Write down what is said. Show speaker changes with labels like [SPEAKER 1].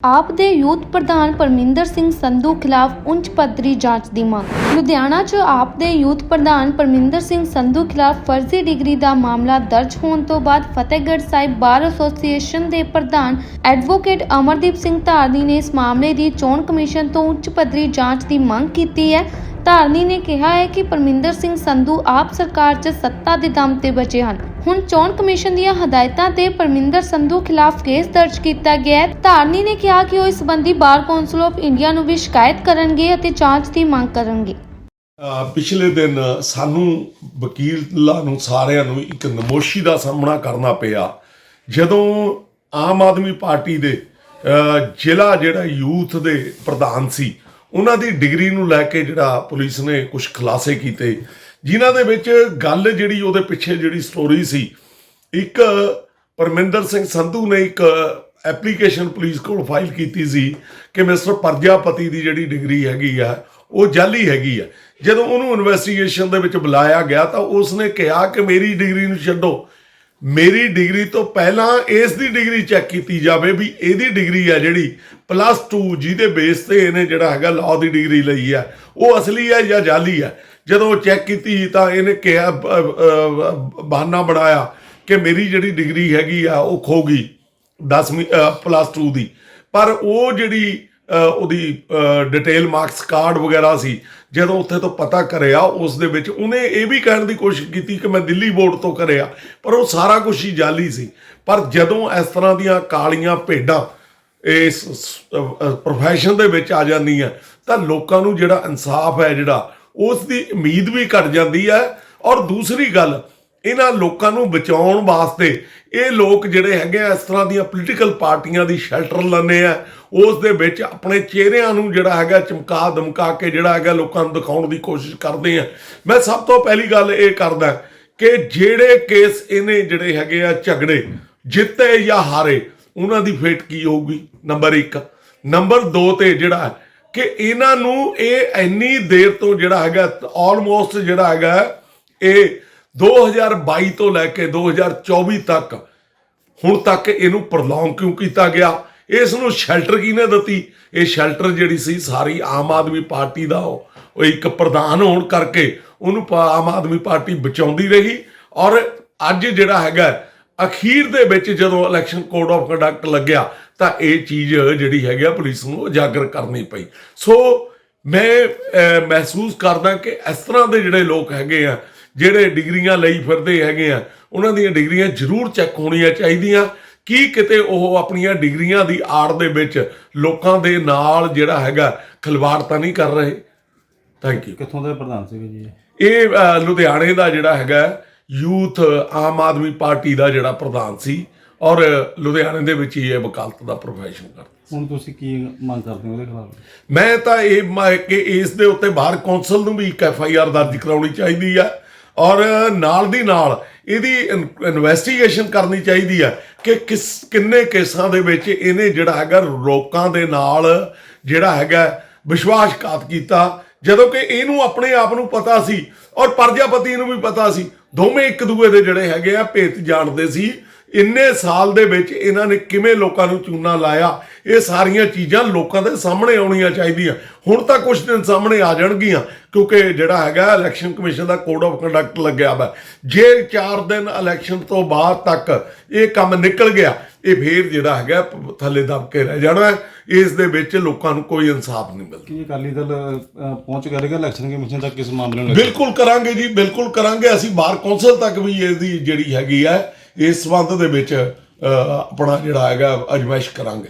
[SPEAKER 1] ਆਪ ਦੇ ਯੂਥ ਪ੍ਰਧਾਨ ਪਰਮਿੰਦਰ ਸਿੰਘ ਸੰਧੂ ਖਿਲਾਫ ਉੱਚ ਪੱਧਰੀ ਜਾਂਚ ਦੀ ਮੰਗ। ਲੁਧਿਆਣਾ 'ਚ ਆਪ ਦੇ ਯੂਥ ਪ੍ਰਧਾਨ ਪਰਮਿੰਦਰ ਸਿੰਘ ਸੰਧੂ ਖਿਲਾਫ ਫਰਜ਼ੀ ਡਿਗਰੀ ਦਾ ਮਾਮਲਾ ਦਰਜ ਹੋਣ ਤੋਂ ਬਾਅਦ ਫਤਿਹਗੜ੍ਹ ਸਾਹਿਬ ਬਾਰ ਐਸੋਸੀਏਸ਼ਨ ਦੇ ਪ੍ਰਧਾਨ ਐਡਵੋਕੇਟ ਅਮਰਦੀਪ ਸਿੰਘ ਧਾਰਨੀ ਨੇ ਇਸ ਮਾਮਲੇ ਦੀ ਚੋਣ ਕਮਿਸ਼ਨ ਤੋਂ ਉੱਚ ਪੱਧਰੀ ਜਾਂਚ ਦੀ ਮੰਗ ਕੀਤੀ ਹੈ। ਧਾਰਨੀ ਨੇ ਕਿਹਾ ਹੈ ਕਿ ਪਰਮਿੰਦਰ ਸਿੰਘ ਸੰਧੂ ਆਪ ਸਰਕਾਰ 'ਚ ਸੱਤਾ ਦੇ ਦਮ ਤੇ ਬਚੇ ਹਨ। ਹੁਣ ਚੋਣ ਕਮਿਸ਼ਨ ਦੀਆਂ ਹਦਾਇਤਾਂ ਤੇ ਪਰਮਿੰਦਰ ਸੰਧੂ ਖਿਲਾਫ ਕੇਸ ਦਰਜ ਕੀਤਾ ਗਿਆ ਹੈ। ਧਾਰਨੀ ਨੇ ਕਿਹਾ ਕਿ ਉਹ ਇਸ ਸੰਬੰਧੀ ਬਾਰ ਕੌਂਸਲ ਆਫ ਇੰਡੀਆ ਨੂੰ ਵੀ ਸ਼ਿਕਾਇਤ ਕਰਨਗੇ ਅਤੇ ਜਾਂਚ ਦੀ ਮੰਗ ਕਰਨਗੇ।
[SPEAKER 2] ਪਿਛਲੇ ਦਿਨ ਸਾਨੂੰ ਵਕੀਲਾਂ ਨੂੰ ਸਾਰਿਆਂ ਨੂੰ ਇੱਕ ਨਮੋਸ਼ੀ ਦਾ ਸਾਹਮਣਾ ਕਰਨਾ ਪਿਆ। ਜਦੋਂ ਆਮ ਆਦਮੀ ਪਾਰਟੀ ਦੇ ਜ਼ਿਲ੍ਹਾ ਜਿਹੜਾ ਯੂਥ ਦੇ ਪ੍ਰਧਾਨ ਸੀ ਉਹਨਾਂ ਦੀ ਡਿਗਰੀ ਨੂੰ ਲੈ ਕੇ ਜਿਹੜਾ ਪੁਲਿਸ ਨੇ ਕੁਝ ਖੁਲਾਸੇ ਕੀਤੇ। ਜਿਨ੍ਹਾਂ ਦੇ ਵਿੱਚ ਗੱਲ ਜਿਹੜੀ ਉਹਦੇ ਪਿੱਛੇ ਜਿਹੜੀ ਸਟੋਰੀ ਸੀ, ਇੱਕ ਪਰਮਿੰਦਰ ਸਿੰਘ ਸੰਧੂ ਨੇ ਇੱਕ ਐਪਲੀਕੇਸ਼ਨ ਪੁਲਿਸ ਕੋਲ ਫਾਈਲ ਕੀਤੀ ਸੀ ਕਿ ਮਿਸਟਰ ਪ੍ਰਜਾਪਤੀ ਦੀ ਜਿਹੜੀ ਡਿਗਰੀ ਹੈਗੀ ਆ, ਉਹ ਜਾਲੀ ਹੈਗੀ ਆ। ਜਦੋਂ ਉਹਨੂੰ ਇਨਵੈਸਟੀਗੇਸ਼ਨ ਦੇ ਵਿੱਚ ਬੁਲਾਇਆ ਗਿਆ ਤਾਂ ਉਸ ਨੇ ਕਿਹਾ ਕਿ ਮੇਰੀ ਡਿਗਰੀ ਨੂੰ ਛੱਡੋ। ਮੇਰੀ ਡਿਗਰੀ ਤੋਂ ਪਹਿਲਾਂ ਇਸ ਦੀ ਡਿਗਰੀ ਚੈੱਕ ਕੀਤੀ ਜਾਵੇ ਵੀ ਇਹਦੀ ਡਿਗਰੀ ਹੈ ਜਿਹੜੀ ਪਲੱਸ 2 ਜਿਹਦੇ ਬੇਸ ਤੇ ਇਹਨੇ ਜਿਹੜਾ ਹੈਗਾ ਲਾਅ ਦੀ ਡਿਗਰੀ ਲਈ ਹੈ ਉਹ ਅਸਲੀ ਹੈ ਜਾਂ ਜਾਲੀ ਹੈ ਜਦੋਂ ਚੈੱਕ ਕੀਤੀ ਤਾਂ ਇਹਨੇ ਕਿਹਾ ਬਹਾਨਾ ਬਣਾਇਆ ਕਿ ਮੇਰੀ ਜਿਹੜੀ ਡਿਗਰੀ ਹੈਗੀ ਆ, ਉਹ ਖੋ ਗਈ 10ਵੀਂ ਪਲੱਸ 2 ਦੀ। ਪਰ ਉਹ ਜਿਹੜੀ ਉਹਦੀ ਡਿਟੇਲ ਮਾਰਕਸ ਕਾਰਡ ਵਗੈਰਾ ਸੀ। ਜਦੋਂ ਉੱਥੇ ਤੋਂ ਪਤਾ ਕਰਿਆ, ਉਸ ਦੇ ਵਿੱਚ ਉਹਨੇ ਇਹ ਵੀ ਕਹਿਣ ਦੀ ਕੋਸ਼ਿਸ਼ ਕੀਤੀ ਕਿ ਮੈਂ ਦਿੱਲੀ ਬੋਰਡ ਤੋਂ ਕਰਿਆ, ਪਰ ਉਹ ਸਾਰਾ ਕੁਝ ਹੀ ਜਾਲੀ ਸੀ। ਪਰ ਜਦੋਂ ਇਸ ਤਰ੍ਹਾਂ ਦੀਆਂ ਕਾਲੀਆਂ ਭੇਡਾਂ ਇਸ ਪ੍ਰੋਫੈਸ਼ਨ ਦੇ ਵਿੱਚ ਆ ਜਾਂਦੀਆਂ, ਤਾਂ ਲੋਕਾਂ ਨੂੰ ਜਿਹੜਾ ਇਨਸਾਫ ਹੈ ਜਿਹੜਾ, ਉਸ ਦੀ ਉਮੀਦ ਵੀ ਘਟ ਜਾਂਦੀ ਹੈ। ਔਰ ਦੂਸਰੀ ਗੱਲ, ਇਹਨਾਂ ਲੋਕਾਂ ਨੂੰ ਬਚਾਉਣ ਵਾਸਤੇ ਇਹ ਲੋਕ ਜਿਹੜੇ ਹੈਗੇ ਆ, ਇਸ ਤਰ੍ਹਾਂ ਦੀਆਂ ਪੋਲੀਟੀਕਲ ਪਾਰਟੀਆਂ ਦੀ ਸ਼ੈਲਟਰ ਲੈਂਦੇ ਆ। ਉਸ ਦੇ ਵਿੱਚ ਆਪਣੇ ਚਿਹਰਿਆਂ ਨੂੰ ਜਿਹੜਾ ਹੈਗਾ, ਚਮਕਾ ਦਮਕਾ ਕੇ ਜਿਹੜਾ ਹੈਗਾ, ਲੋਕਾਂ ਨੂੰ ਦਿਖਾਉਣ ਦੀ ਕੋਸ਼ਿਸ਼ ਕਰਦੇ ਆ। ਮੈਂ ਸਭ ਤੋਂ ਪਹਿਲੀ ਗੱਲ ਇਹ ਕਰਦਾ ਕਿ ਜਿਹੜੇ ਕੇਸ ਇਹਨੇ ਜਿਹੜੇ ਹੈਗੇ ਆ, ਝਗੜੇ, ਜਿੱਤੇ ਜਾਂ ਹਾਰੇ, ਉਹਨਾਂ ਦੀ ਫੇਟ ਕੀ ਹੋਊਗੀ? ਨੰਬਰ 1 ਨੰਬਰ 2 ਤੇ ਜਿਹੜਾ ਕਿ ਇਹਨਾਂ ਨੂੰ ਇਹ ਇੰਨੀ ਦੇਰ ਤੋਂ ਜਿਹੜਾ ਹੈਗਾ ਆਲਮੋਸਟ ਜਿਹੜਾ ਹੈਗਾ, ਇਹ 2022 ਤੋਂ ਲੈ ਕੇ 2024 ਤੱਕ ਹੁਣ ਤੱਕ ਇਹਨੂੰ ਪ੍ਰੋਲੋਂਗ ਕਿਉਂ ਕੀਤਾ ਗਿਆ? ਇਸ ਨੂੰ ਸ਼ੈਲਟਰ ਕਿਹਨੇ ਦਿੱਤੀ? ਇਹ ਸ਼ੈਲਟਰ ਜਿਹੜੀ ਸੀ, ਸਾਰੀ ਆਮ ਆਦਮੀ ਪਾਰਟੀ ਦਾ ਉਹ ਇੱਕ ਪ੍ਰਧਾਨ ਹੋਣ ਕਰਕੇ ਉਹਨੂੰ ਪਾ- ਆਮ ਆਦਮੀ ਪਾਰਟੀ ਬਚਾਉਂਦੀ ਰਹੀ। ਔਰ ਅੱਜ ਜਿਹੜਾ ਹੈਗਾ, ਅਖੀਰ ਦੇ ਵਿੱਚ ਜਦੋਂ ਇਲੈਕਸ਼ਨ ਕੋਡ ਆਫ ਕੰਡਕਟ ਲੱਗਿਆ, ਤਾਂ ਇਹ ਚੀਜ਼ ਜਿਹੜੀ ਹੈਗੀ ਆ, ਪੁਲਿਸ ਨੂੰ ਉਜਾਗਰ ਕਰਨੀ ਪਈ। ਸੋ ਮੈਂ ਮਹਿਸੂਸ ਕਰਦਾ ਕਿ ਇਸ ਤਰ੍ਹਾਂ ਦੇ ਜਿਹੜੇ ਲੋਕ ਹੈਗੇ ਆ ਜਿਹੜੇ ਡਿਗਰੀਆਂ ਲਈ ਫਿਰਦੇ ਹੈਗੇ ਆ ਉਹਨਾਂ ਦੀਆਂ ਡਿਗਰੀਆਂ ਜ਼ਰੂਰ ਚੈੱਕ ਹੋਣੀਆਂ ਚਾਹੀਦੀਆਂ। ਕੀ ਕਿਤੇ ਉਹ ਆਪਣੀਆਂ ਡਿਗਰੀਆਂ ਦੀ ਆੜ ਦੇ ਵਿੱਚ ਲੋਕਾਂ ਦੇ ਨਾਲ ਜਿਹੜਾ ਹੈਗਾ ਖਿਲਵਾੜ ਤਾਂ ਨਹੀਂ ਕਰ ਰਹੇ? ਥੈਂਕ ਯੂ
[SPEAKER 3] ਕਿੱਥੋਂ ਦੇ ਪ੍ਰਧਾਨ ਸੀਗੇ ਜੀ ਇਹ?
[SPEAKER 2] ਲੁਧਿਆਣੇ ਦਾ ਜਿਹੜਾ ਹੈਗਾ ਯੂਥ ਆਮ ਆਦਮੀ ਪਾਰਟੀ ਦਾ ਜਿਹੜਾ ਪ੍ਰਧਾਨ ਸੀ ਔਰ ਲੁਧਿਆਣੇ ਦੇ ਵਿੱਚ ਹੀ ਇਹ ਵਕਾਲਤ ਦਾ ਪ੍ਰੋਫੈਸ਼ਨ ਕਰਦਾ
[SPEAKER 3] ਹੁਣ ਤੁਸੀਂ ਕੀ ਮੰਗ ਕਰਦੇ ਹੋ ਉਹਦੇ ਖਿਲਾਫ?
[SPEAKER 2] ਮੈਂ ਤਾਂ ਇਹ ਮ- ਕਿ ਇਸ ਦੇ ਉੱਤੇ ਬਾਹਰ ਕੌਂਸਲ ਨੂੰ ਵੀ ਇੱਕ ਐਫ ਆਈ ਆਰ ਦਰਜ ਕਰਾਉਣੀ ਚਾਹੀਦੀ ਆ। ਔਰ ਨਾਲ ਦੀ ਨਾਲ ਇਹਦੀ ਇਨਵੈਸਟੀਗੇਸ਼ਨ ਕਰਨੀ ਚਾਹੀਦੀ ਆ ਕਿ ਕਿਸ ਕਿੰਨੇ ਕੇਸਾਂ ਦੇ ਵਿੱਚ ਇਹਨੇ ਜਿਹੜਾ ਹੈਗਾ ਲੋਕਾਂ ਦੇ ਨਾਲ ਜਿਹੜਾ ਹੈਗਾ ਵਿਸ਼ਵਾਸਘਾਤ ਕੀਤਾ, ਜਦੋਂ ਕਿ ਇਹਨੂੰ ਆਪਣੇ ਆਪ ਨੂੰ ਪਤਾ ਸੀ ਔਰ ਪ੍ਰਜਾਪਤੀ ਨੂੰ ਵੀ ਪਤਾ ਸੀ। ਦੋਵੇਂ ਇੱਕ ਦੂਏ ਦੇ ਜਿਹੜੇ ਹੈਗੇ ਆ ਭੇਤ ਜਾਣਦੇ ਸੀ। ਇੰਨੇ ਸਾਲ ਦੇ ਵਿੱਚ ਇਹਨਾਂ ਨੇ ਕਿਵੇਂ ਲੋਕਾਂ ਨੂੰ ਚੂਨਾ ਲਾਇਆ ਇਹ ਸਾਰੀਆਂ ਚੀਜ਼ਾਂ ਲੋਕਾਂ ਦੇ ਸਾਹਮਣੇ ਆਉਣੀਆਂ ਚਾਹੀਦੀਆਂ। ਹੁਣ ਤਾਂ ਕੁਝ ਦਿਨ ਸਾਹਮਣੇ ਆ ਜਾਣਗੀਆਂ ਕਿਉਂਕਿ ਜਿਹੜਾ ਹੈਗਾ ਇਲੈਕਸ਼ਨ ਕਮਿਸ਼ਨ ਦਾ ਕੋਡ ਆਫ ਕੰਡਕਟ ਲੱਗਿਆ ਵਾ। ਜੇ 4 ਦਿਨ ਇਲੈਕਸ਼ਨ ਤੋਂ ਬਾਅਦ ਤੱਕ ਇਹ ਕੰਮ ਨਿਕਲ ਗਿਆ ਇਹ ਫੇਰ ਜਿਹੜਾ ਹੈਗਾ ਥੱਲੇ ਦਬ ਕੇ ਰਹਿ ਜਾਣਾ। ਇਸ ਦੇ ਵਿੱਚ ਲੋਕਾਂ ਨੂੰ ਕੋਈ ਇਨਸਾਫ ਨਹੀਂ ਮਿਲਦਾ।
[SPEAKER 3] ਕੀ ਅਕਾਲੀ ਦਲ ਪਹੁੰਚ ਕਰੇਗਾ ਇਲੈਕਸ਼ਨ ਕਮਿਸ਼ਨ ਤੱਕ ਇਸ ਮਾਮਲੇ ਨੂੰ?
[SPEAKER 2] ਬਿਲਕੁਲ ਕਰਾਂਗੇ ਜੀ ਬਿਲਕੁਲ ਕਰਾਂਗੇ। ਅਸੀਂ ਬਾਹਰ ਕੌਂਸਲ ਤੱਕ ਵੀ ਇਹਦੀ ਜਿਹੜੀ ਹੈਗੀ ਹੈ ਇਸ ਸੰਬੰਧ ਦੇ ਵਿੱਚ ਆਪਣਾ ਜਿਹੜਾ ਹੈਗਾ ਅਜਮਾਇਸ਼ ਕਰਾਂਗੇ।